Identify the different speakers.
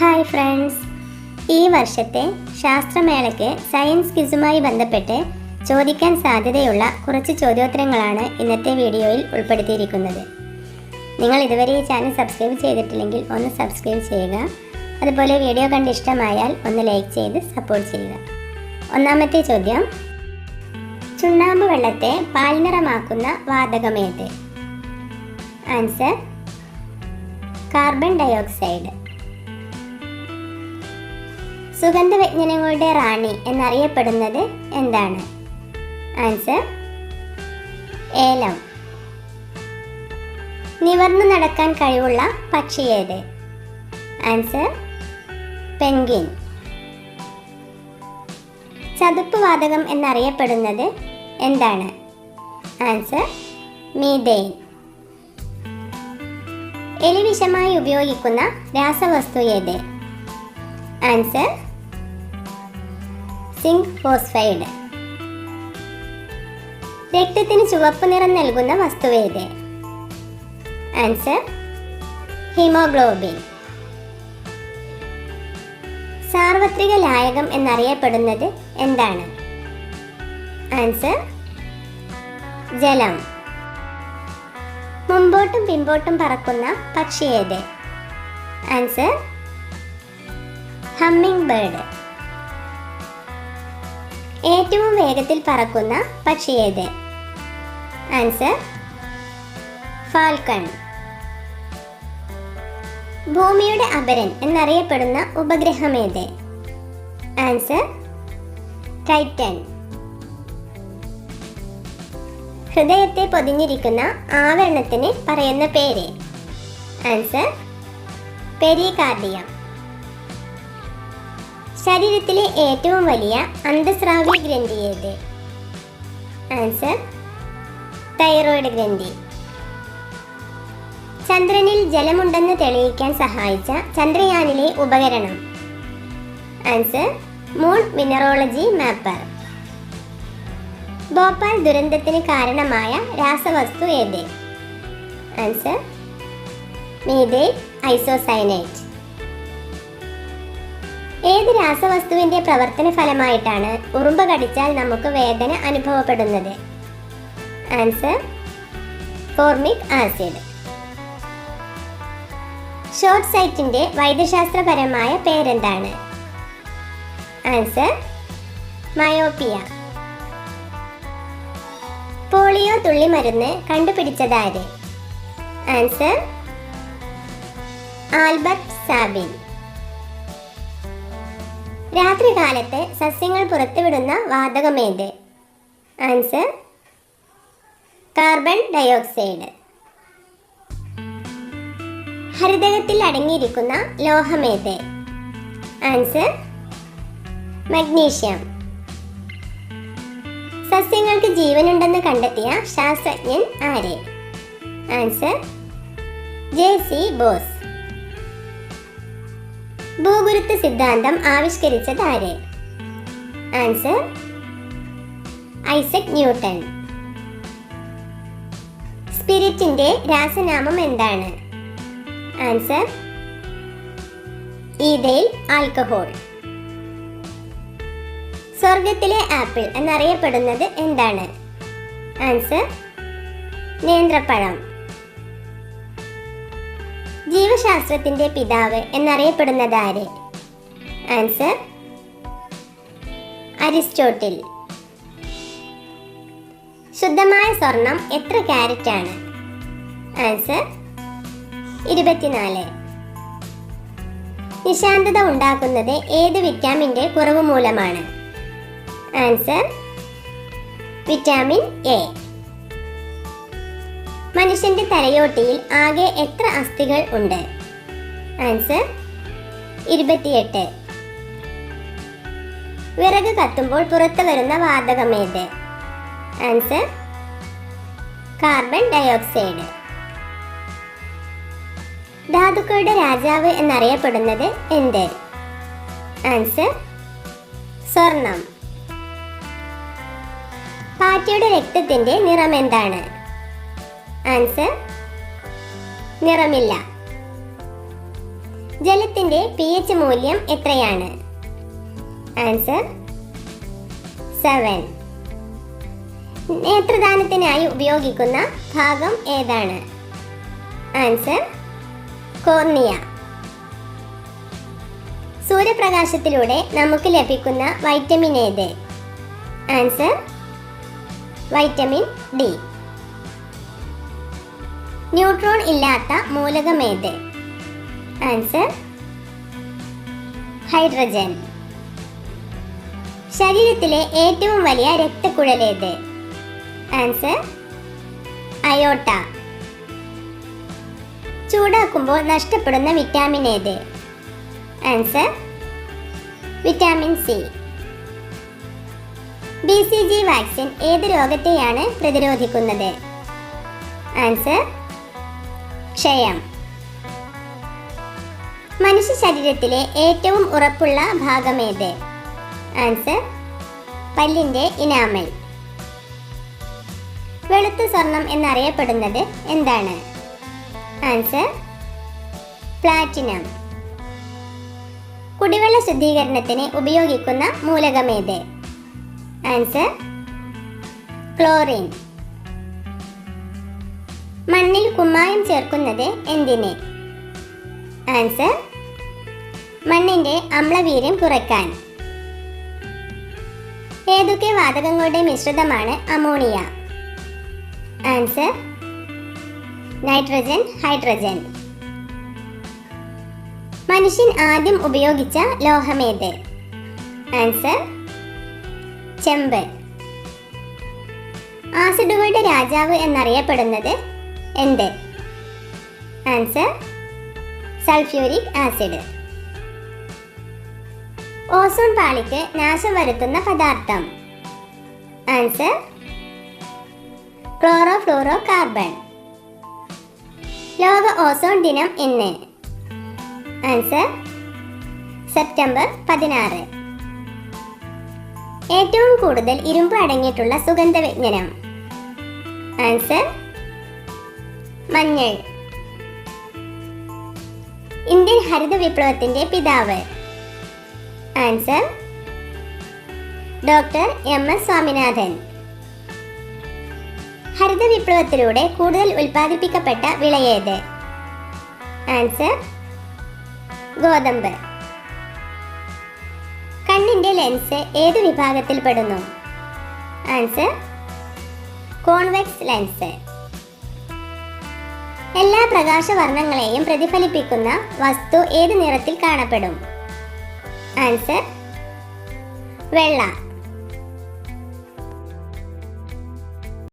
Speaker 1: Hi friends. ഈ വർഷത്തെ ശാസ്ത്രമേളയ്ക്ക് science ക്വിസുമായി ബന്ധപ്പെട്ട് ചോദിക്കാൻ സാധ്യതയുള്ള കുറച്ച് ചോദ്യോത്തരങ്ങളാണ് ഇന്നത്തെ വീഡിയോയിൽ ഉൾപ്പെടുത്തിയിരിക്കുന്നത്. നിങ്ങൾ ഇതുവരെ ഈ ചാനൽ സബ്സ്ക്രൈബ് ചെയ്തിട്ടില്ലെങ്കിൽ ഒന്ന് സബ്സ്ക്രൈബ് ചെയ്യുക. അതുപോലെ വീഡിയോ കണ്ട് ഇഷ്ടമായാൽ ഒന്ന് ലൈക്ക് ചെയ്ത് സപ്പോർട്ട് ചെയ്യുക. ഒന്നാമത്തെ ചോദ്യം. ചുണ്ണാമ്പ് വെള്ളത്തെ പാൽനിറമാക്കുന്ന വാതകമേത് ആൻസർ. Carbon dioxide. സുഗന്ധവ്യഞ്ജനങ്ങളുടെ റാണി എന്നറിയപ്പെടുന്നത് എന്താണ്? ആൻസർ ഏലം. നിവർന്നു നടക്കാൻ കഴിവുള്ള പക്ഷി ഏത്? ആൻസർ പെൻഗിൻ ചതുപ്പ് വാതകം എന്നറിയപ്പെടുന്നത് എന്താണ്? ആൻസർ മീതെയിൻ എലിവിഷമായി ഉപയോഗിക്കുന്ന രാസവസ്തു ഏത്? Answer zinc phosphide. രക്തത്തിന് ചുവപ്പ് നിറം നൽകുന്ന വസ്തുവേത് ആൻസർ ഹീമോഗ്ലോബിൻ സാർവത്രിക ലായകം എന്നറിയപ്പെടുന്നത് എന്താണ്? ആൻസർ ജലം. മുമ്പോട്ടും പിമ്പോട്ടും പറക്കുന്ന പക്ഷിയേത് ആൻസർ ഹമ്മിങ് ബേർഡ് ഏറ്റവും വേഗത്തിൽ പറക്കുന്ന പക്ഷി ഏത്? Answer falcon. ഭൂമിയുടെ അപരൻ എന്നറിയപ്പെടുന്ന ഉപഗ്രഹം ഏത്? Answer Titan. ഹൃദയത്തെ പൊതിഞ്ഞിരിക്കുന്ന ആവരണത്തിന് പറയുന്ന പേര്? Answer pericardium. ശരീരത്തിലെ ഏറ്റവും വലിയ അന്തസ്രാവി ഗ്രന്ഥി ഏത്? ആൻസർ തൈറോയിഡ് ഗ്രന്ഥി. ചന്ദ്രനിൽ ജലമുണ്ടെന്ന് തെളിയിക്കാൻ സഹായിച്ച ചന്ദ്രയാനിലെ ഉപകരണം. Answer Moon Mineralogy Mapper Bhopal ദുരന്തത്തിന് കാരണമായ രാസവസ്തു ഏത്? ആൻസർ മീതേ ഐസോസൈനൈറ്റ് ഏത് രാസവസ്തുവിന്റെ പ്രവർത്തന ഫലമായിട്ടാണ് ഉറുമ്പ് കടിച്ചാൽ നമുക്ക് വേദന അനുഭവപ്പെടുന്നത്? ആൻസർ ഫോർമിക് ആസിഡ് ഷോർട്ട് സൈറ്റിന്റെ വൈദ്യശാസ്ത്രപരമായ പേരെന്താണ്? ആൻസർ മയോപ്പിയ പോളിയോ തുള്ളിമരുന്ന് കണ്ടുപിടിച്ചതാരെ? Answer Albert Sabin. രാത്രികാലത്ത് സസ്യങ്ങൾ പുറത്തുവിടുന്ന വാതകമേത്? Answer carbon dioxide. ഹരിതകത്തിൽ അടങ്ങിയിരിക്കുന്ന ലോഹമേത്? Answer magnesium. സസ്യങ്ങൾക്ക് ജീവനുണ്ടെന്ന് കണ്ടെത്തിയ ശാസ്ത്രജ്ഞൻ ആര്? Answer J C Bose. ഭൂഗുരുത്വ സിദ്ധാന്തം ആവിഷ്കരിച്ചത് ആര്? Answer Isaac Newton. സ്പിരിറ്റിന്റെ രാസനാമം എന്താണ്? Answer ethyl alcohol. സ്വർഗത്തിലെ ആപ്പിൾ എന്നറിയപ്പെടുന്നത് എന്താണ്? ആൻസർ നേന്ത്രപ്പഴം. ജീവശാസ്ത്രത്തിന്റെ പിതാവ് എന്നറിയപ്പെടുന്നത് ആര്? Answer Aristotle. ശുദ്ധമായ സ്വർണം എത്ര ക്യാരറ്റ് ആണ്? ആൻസർ ഇരുപത്തിനാല്. നിശാന്തത ഉണ്ടാക്കുന്നത് ഏത് വിറ്റാമിന്റെ കുറവ് മൂലമാണ്? Answer vitamin A. മനുഷ്യന്റെ തലയോട്ടിയിൽ ആകെ എത്ര അസ്ഥികൾ ഉണ്ട്? ആൻസർ ഇരുപത്തിയെട്ട്. വിറക് കത്തുമ്പോൾ പുറത്തു വരുന്ന വാതകമേത് ആൻസർ കാർബൺ ഡയോക്സൈഡ്. ധാതുക്കളുടെ രാജാവ് എന്നറിയപ്പെടുന്നത് എന്ത്? ആൻസർ സ്വർണം. പാറ്റയുടെ രക്തത്തിന്റെ നിറം എന്താണ്? ആൻസർ നിറമില്ല. ജലത്തിന്റെ പി എച്ച് മൂല്യം എത്രയാണ്? ആൻസർ സെവൻ നേത്രദാനത്തിനായി ഉപയോഗിക്കുന്ന ഭാഗം ഏതാണ്? Answer cornea. സൂര്യപ്രകാശത്തിലൂടെ നമുക്ക് ലഭിക്കുന്ന വൈറ്റമിൻ ഏത്? ആൻസർ വൈറ്റമിൻ ഡി ന്യൂട്രോൺ ഇല്ലാത്ത മൂലകമേത്? Answer hydrogen. ശരീരത്തിലെ ഏറ്റവും വലിയ രക്തക്കുഴലേത്? ആൻസർ അയോട്ട. ചൂടാക്കുമ്പോൾ നഷ്ടപ്പെടുന്ന വിറ്റാമിൻ ഏത്? Answer vitamin C B C G vaccine ഏത് രോഗത്തെയാണ് പ്രതിരോധിക്കുന്നത്? ആൻസർ ക്ഷയം. മനുഷ്യ ശരീരത്തിലെ ഏറ്റവും ഉറപ്പുള്ള ഭാഗം ഏത് ആൻസർ പല്ലിന്റെ ഇനാമൽ. വെളുത്ത സ്വർണം എന്നറിയപ്പെടുന്നത് എന്താണ്? Answer platinum. കുടിവെള്ള ശുദ്ധീകരണത്തിന് ഉപയോഗിക്കുന്ന മൂലകമേത്? Answer chlorine. മണ്ണിൽ കുമ്മായം ചേർക്കുന്നത് എന്തിന്? ആൻസർ മണ്ണിന്റെ അമ്ലവീര്യം കുറയ്ക്കാൻ. ഏതൊക്കെ വാതകങ്ങളുടെ മിശ്രിതമാണ് അമോണിയ? ആൻസർ നൈട്രജൻ ഹൈഡ്രജൻ മനുഷ്യൻ ആദ്യം ഉപയോഗിച്ച ലോഹമേത്? ആൻസർ ചെമ്പ്. ആസിഡുകളുടെ രാജാവ് എന്നറിയപ്പെടുന്നത് എന്ത്? ആൻസർ സൾഫ്യൂരിക് ആസിഡ് ഓസോൺ പാളിക്ക് നാശം വരുത്തുന്ന പദാർത്ഥം. ആൻസർ ക്ലോറോ ഫ്ലോറോ കാർബൺ ലോക ഓസോൺ ദിനം എന്ന് ആൻസർ സെപ്റ്റംബർ പതിനാറ്. ഏറ്റവും കൂടുതൽ ഇരുമ്പ് അടങ്ങിയിട്ടുള്ള സുഗന്ധവ്യഞ്ജനം. ആൻസർ മഞ്ഞൾ. ഇന്ത്യൻ ഹരിത വിപ്ലവത്തിന്റെ പിതാവ്. Answer doctor M S Swaminathan. ഹരിത വിപ്ലവത്തിലൂടെ കൂടുതൽ ഉൽപ്പാദിപ്പിക്കപ്പെട്ട വിളയേത് ആൻസർ ഗോതമ്പ്. കണ്ണിന്റെ ലെൻസ് ഏത് വിഭാഗത്തിൽ പെടുന്നു? Answer convex lens. എല്ലാ പ്രകാശവർണങ്ങളെയും പ്രതിഫലിപ്പിക്കുന്ന വസ്തു ഏത് നിറത്തിൽ കാണപ്പെടും? ആൻസർ വെള്ള.